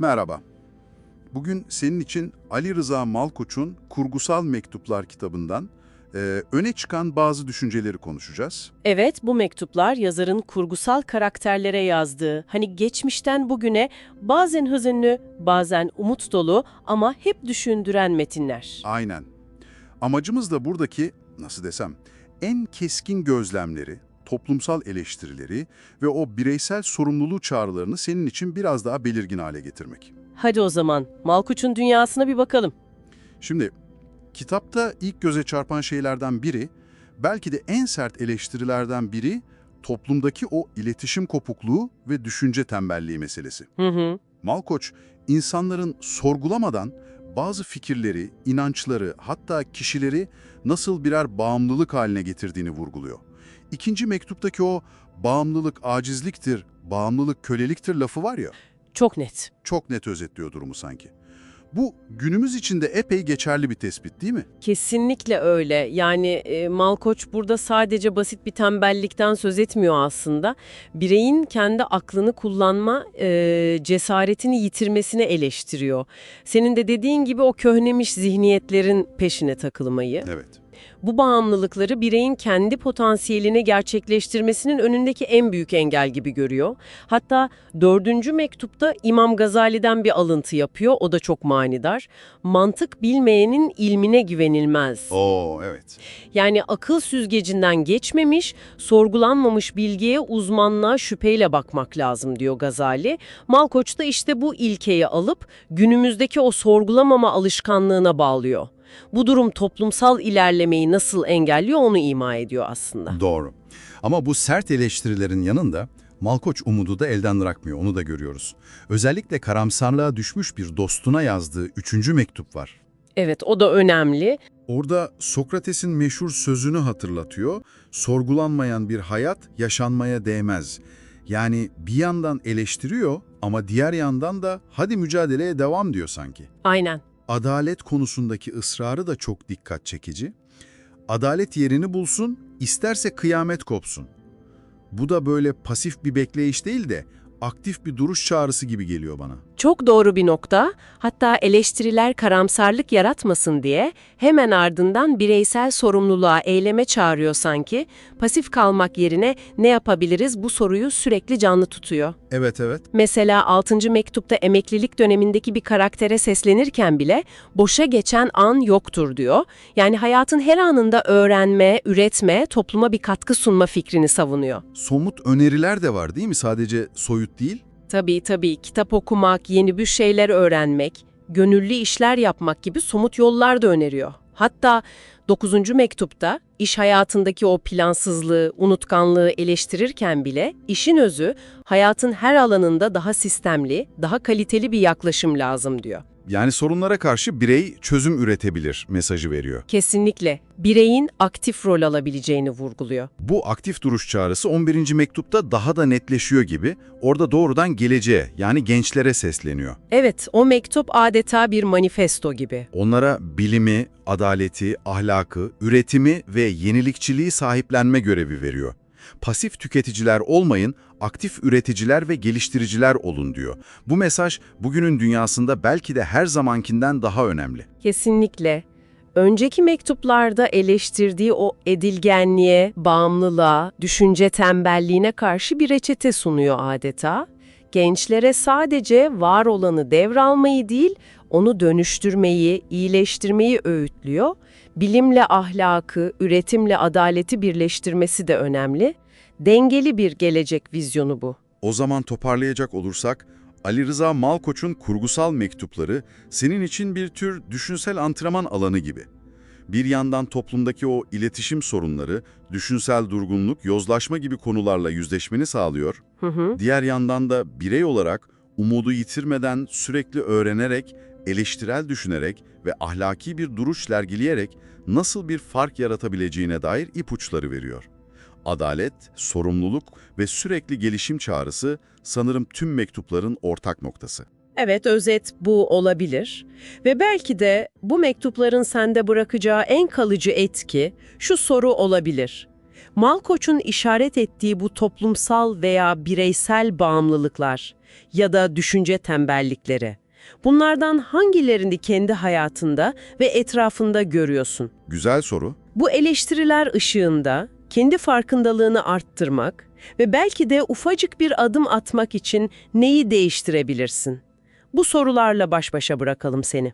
Merhaba. Bugün senin için Ali Rıza Malkoç'un Kurgusal Mektuplar kitabından e, öne çıkan bazı düşünceleri konuşacağız. Evet, bu mektuplar yazarın kurgusal karakterlere yazdığı, hani geçmişten bugüne bazen hüzünlü, bazen umut dolu ama hep düşündüren metinler. Aynen. Amacımız da buradaki, nasıl desem, en keskin gözlemleri, toplumsal eleştirileri ve o bireysel sorumluluğu çağrılarını senin için biraz daha belirgin hale getirmek. Hadi o zaman Malkoç'un dünyasına bir bakalım. Şimdi, kitapta ilk göze çarpan şeylerden biri, belki de en sert eleştirilerden biri, toplumdaki o iletişim kopukluğu ve düşünce tembelliği meselesi. Hı hı. Malkoç, insanların sorgulamadan bazı fikirleri, inançları, hatta kişileri nasıl birer bağımlılık haline getirdiğini vurguluyor. İkinci mektuptaki o bağımlılık acizliktir, bağımlılık köleliktir lafı var ya, Çok net. çok net özetliyor durumu sanki. Bu günümüz için de epey geçerli bir tespit değil mi? Kesinlikle öyle. Yani e, Malkoç burada sadece basit bir tembellikten söz etmiyor aslında. Bireyin kendi aklını kullanma e, cesaretini yitirmesini eleştiriyor. Senin de dediğin gibi o köhnemiş zihniyetlerin peşine takılmayı. Evet. Bu bağımlılıkları bireyin kendi potansiyelini gerçekleştirmesinin önündeki en büyük engel gibi görüyor. Hatta dördüncü mektupta İmam Gazali'den bir alıntı yapıyor, o da çok manidar. Mantık bilmeyenin ilmine güvenilmez. Oo evet. Yani akıl süzgecinden geçmemiş, sorgulanmamış bilgiye uzmanlığa şüpheyle bakmak lazım diyor Gazali. Malkoç da işte bu ilkeyi alıp günümüzdeki o sorgulamama alışkanlığına bağlıyor. Bu durum toplumsal ilerlemeyi nasıl engelliyor onu ima ediyor aslında. Doğru. Ama bu sert eleştirilerin yanında Malkoç umudu da elden bırakmıyor, onu da görüyoruz. Özellikle karamsarlığa düşmüş bir dostuna yazdığı üçüncü mektup var. Evet o da önemli. Orada Sokrates'in meşhur sözünü hatırlatıyor. Sorgulanmayan bir hayat yaşanmaya değmez. Yani bir yandan eleştiriyor ama diğer yandan da hadi mücadeleye devam diyor sanki. Aynen. Adalet konusundaki ısrarı da çok dikkat çekici. Adalet yerini bulsun, isterse kıyamet kopsun. Bu da böyle pasif bir bekleyiş değil de aktif bir duruş çağrısı gibi geliyor bana. Çok doğru bir nokta. Hatta eleştiriler karamsarlık yaratmasın diye hemen ardından bireysel sorumluluğa eyleme çağırıyor sanki. Pasif kalmak yerine ne yapabiliriz bu soruyu sürekli canlı tutuyor. Evet evet. Mesela 6. mektupta emeklilik dönemindeki bir karaktere seslenirken bile boşa geçen an yoktur diyor. Yani hayatın her anında öğrenme, üretme, topluma bir katkı sunma fikrini savunuyor. Somut öneriler de var değil mi? Sadece soyut değil. Tabii tabii kitap okumak, yeni bir şeyler öğrenmek, gönüllü işler yapmak gibi somut yollar da öneriyor. Hatta 9. mektupta iş hayatındaki o plansızlığı, unutkanlığı eleştirirken bile işin özü hayatın her alanında daha sistemli, daha kaliteli bir yaklaşım lazım diyor. Yani sorunlara karşı birey çözüm üretebilir mesajı veriyor. Kesinlikle bireyin aktif rol alabileceğini vurguluyor. Bu aktif duruş çağrısı 11. mektupta daha da netleşiyor gibi. Orada doğrudan geleceğe yani gençlere sesleniyor. Evet, o mektup adeta bir manifesto gibi. Onlara bilimi, adaleti, ahlakı, üretimi ve yenilikçiliği sahiplenme görevi veriyor. Pasif tüketiciler olmayın, aktif üreticiler ve geliştiriciler olun diyor. Bu mesaj bugünün dünyasında belki de her zamankinden daha önemli. Kesinlikle. Önceki mektuplarda eleştirdiği o edilgenliğe, bağımlılığa, düşünce tembelliğine karşı bir reçete sunuyor adeta. Gençlere sadece var olanı devralmayı değil, onu dönüştürmeyi, iyileştirmeyi öğütlüyor. Bilimle ahlakı, üretimle adaleti birleştirmesi de önemli. Dengeli bir gelecek vizyonu bu. O zaman toparlayacak olursak, Ali Rıza Malkoç'un kurgusal mektupları senin için bir tür düşünsel antrenman alanı gibi. Bir yandan toplumdaki o iletişim sorunları, düşünsel durgunluk, yozlaşma gibi konularla yüzleşmeni sağlıyor. Hı hı. Diğer yandan da birey olarak umudu yitirmeden sürekli öğrenerek, eleştirel düşünerek ve ahlaki bir duruş sergileyerek nasıl bir fark yaratabileceğine dair ipuçları veriyor. Adalet, sorumluluk ve sürekli gelişim çağrısı sanırım tüm mektupların ortak noktası. Evet, özet bu olabilir. Ve belki de bu mektupların sende bırakacağı en kalıcı etki şu soru olabilir. Malkoç'un işaret ettiği bu toplumsal veya bireysel bağımlılıklar ya da düşünce tembellikleri. Bunlardan hangilerini kendi hayatında ve etrafında görüyorsun? Güzel soru. Bu eleştiriler ışığında kendi farkındalığını arttırmak ve belki de ufacık bir adım atmak için neyi değiştirebilirsin? Bu sorularla baş başa bırakalım seni.